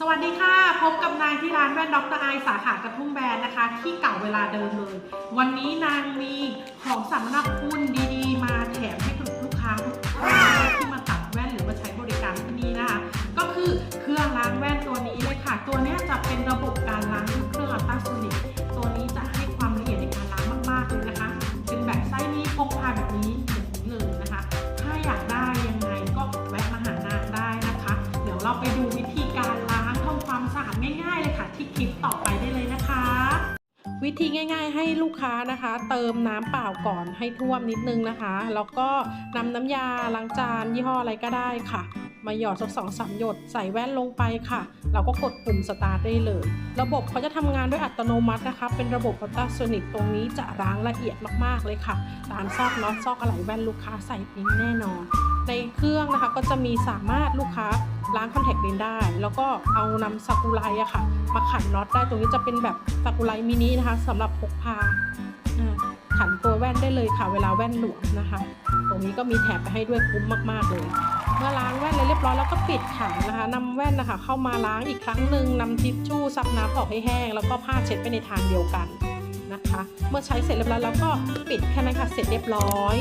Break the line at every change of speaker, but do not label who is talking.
สวัสดีค่ะ พบกับนางที่ร้านแว่นดรไอสาขากระทุ่มแบนนะคะ ที่เก่าเวลาเดิมเลย วันนี้นางมีของสำหรับคุณดีๆ มาแถมให้กับลูกค้าทุกท่านที่มาตัดแว่นหรือมาใช้บริการที่นี่นะคะ ก็คือเครื่องล้างแว่นตัวนี้เลยค่ะ ตัวนี้จะเป็นระบบการล้างด้วยเครื่องอัลตราโซนิกตัวนี้จะให้ความละเอียดในการล้างมากๆเลยนะคะ เป็นแบบไส้นี้พกพาแบบนี้อย่างนี้เลยนะคะ ถ้าอยากได้ยังไงก็แวะมาหานางได้นะคะ เดี๋ยวเราไปดูวิธีการ สะอาดง่ายๆเลยค่ะ ที่คลิปต่อไปได้เลยนะคะ วิธีง่าย ๆ ให้ลูกค้านะคะ เติมน้ำเปล่าก่อนให้ท่วมนิดนึงนะคะ แล้วก็นำน้ำยาล้างจานยี่ห้ออะไรก็ได้ค่ะมาหยอดสักสองสามหยดใส่แว่นลงไปค่ะ เราก็กดปุ่มสตาร์ทได้เลย ระบบเขาจะทำงานด้วยอัตโนมัตินะคะ เป็นระบบอัลตราโซนิกตรงนี้จะล้างละเอียดมากๆเลยค่ะ ตามซอกน็อตซอกอะไรแว่นลูกค้าใส่ปิ๊งแน่นอน ในเครื่องนะคะก็จะมีสามารถลูกค้า ล้างคอนแทคเลนส์ได้ แล้วก็เอานำซากุไรอะค่ะ มาขันน็อตได้ตรงนี้จะเป็นแบบซากุไรมินินะคะสำหรับพกพาขันตัวแว่นได้เลยค่ะ เวลาแว่นหลวมนะคะ ตรงนี้ก็มีแถบไปให้ด้วยคุ้มมากๆเลยเมื่อล้างแว่นเลยเรียบร้อยแล้วก็ปิดขันนะคะนำแว่นนะคะ เข้ามาล้างอีกครั้งหนึ่งนำทิชชู่ซับน้ำออกให้แห้ง แล้วก็ผ้าเช็ดไปในทางเดียวกันนะคะ เมื่อใช้เสร็จเรียบร้อยแล้วก็ปิดแค่นั้นค่ะเสร็จเรียบร้อย